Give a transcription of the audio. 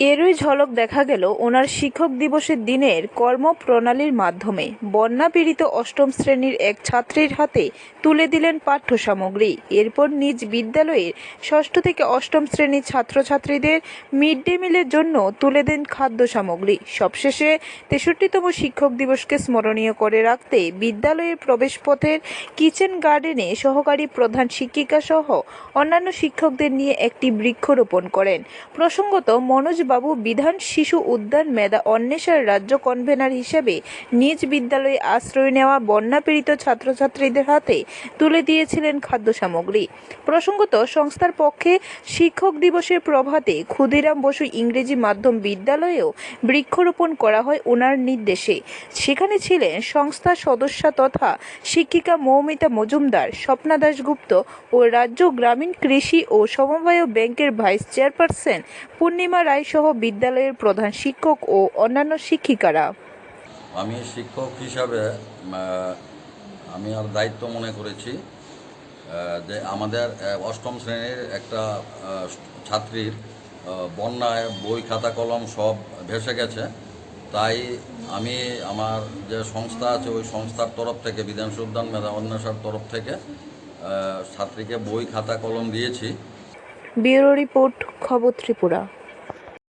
এরই ঝলক দেখা গেল ওনার শিক্ষক দিবসের দিনের কর্মপ্রণালীর মাধ্যমে। বন্যা পীড়িত অষ্টম শ্রেণির এক ছাত্রীর হাতে তুলে দিলেন পাঠ্য সামগ্রী এরপর নিজ বিদ্যালয়ের ষষ্ঠ থেকে অষ্টম শ্রেণির ছাত্রছাত্রীদের মিড ডে মিলের জন্য তুলে দেন খাদ্য সামগ্রী সবশেষে তেষট্টিতম শিক্ষক দিবসকে স্মরণীয় করে রাখতে বিদ্যালয়ের প্রবেশপথের কিচেন গার্ডেনে সহকারী প্রধান শিক্ষিকা সহ অন্যান্য শিক্ষকদের নিয়ে একটি বৃক্ষরোপণ করেন। প্রসঙ্গত মনোজবাবু বিধান শিশু উদ্যান মেধা অন্বেষার রাজ্য কনভেনার হিসেবে নিজ বিদ্যালয়ে আশ্রয় নেওয়া বন্যাপীড়িত ছাত্রছাত্রীদের হাতে তুলে দিয়েছিলেন খাদ্য সামগ্রী। প্রসঙ্গত, সংস্থার পক্ষে শিক্ষক দিবসের প্রভাতে ক্ষুদিরাম বসু ইংরেজি মাধ্যম বিদ্যালয়েও বৃক্ষরোপণ করা হয় ওনার নির্দেশে। সেখানে ছিলেন সংস্থার সদস্যা তথা শিক্ষিকা মৌমিতা মজুমদার, স্বপ্না দাশগুপ্ত ও রাজ্য গ্রামীণ কৃষি ও সমবায় ব্যাংকের ভাইস চেয়ারপারসন পূর্ণিমা রায় সহ বিদ্যালয়ের প্রধান শিক্ষক ও অন্যান্য শিক্ষিকারা। আমি শিক্ষক হিসাবে আমি আর দায়িত্ব মনে করেছি যে আমাদের অষ্টম শ্রেণির একটা ছাত্রীর বন্যায় বই খাতা কলম সব ভেসে গেছে। তাই আমি আমার যে সংস্থা আছে ওই সংস্থার তরফ থেকে বিধান উদ্যান মেধা অন্বেষার তরফ থেকে ছাত্রীকে বই খাতা কলম দিয়েছি। ব্যুরো রিপোর্ট খবর ত্রিপুরা।